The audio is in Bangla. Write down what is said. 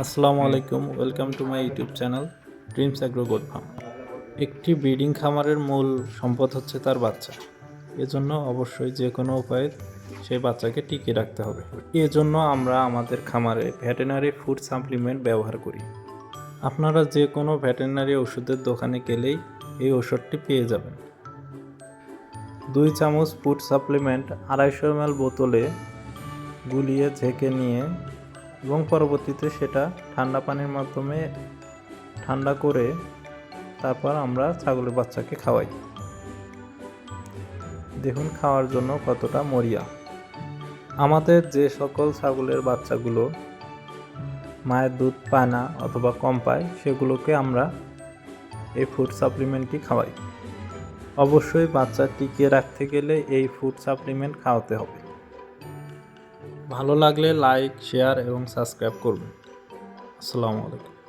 আসসালামু আলাইকুম, welcome to my YouTube channel Dreams Agro Goat Farm. একটি ব্রিডিং খামারের মূল সম্পদ হচ্ছে তার বাচ্চা। এজন্য অবশ্যই যে কোনো উপায়ে সেই বাচ্চাকে টিকিয়ে রাখতে হবে। এজন্য আমরা আমাদের খামারে ভেটেনারি ফুড সাপ্লিমেন্ট ব্যবহার করি। আপনারা যে কোনো ভেটেনারি ওষুধের দোকানে গেলেই এই ওষুধটি পেয়ে যাবেন। দুই চামচ ফুড সাপ্লিমেন্ট আড়াইশো এম বোতলে গুলিয়ে ঝেঁকে নিয়ে এবং পরবর্তীতে সেটা ঠান্ডা পানির মাধ্যমে ঠান্ডা করে তারপর আমরা ছাগলের বাচ্চাকে খাওয়াই। দেখুন খাওয়ার জন্য কতটা মরিয়া। আমাদের যে সকল ছাগলের বাচ্চাগুলো মায়ের দুধ পায় না অথবা কম পায়, সেগুলোকে আমরা এই ফুড সাপ্লিমেন্টটি খাওয়াই। অবশ্যই বাচ্চা টিকিয়ে রাখতে গেলে এই ফুড সাপ্লিমেন্ট খাওয়াতে হবে। ভালো লাগলে লাইক শেয়ার এবং সাবস্ক্রাইব করবেন। আসসালামু আলাইকুম।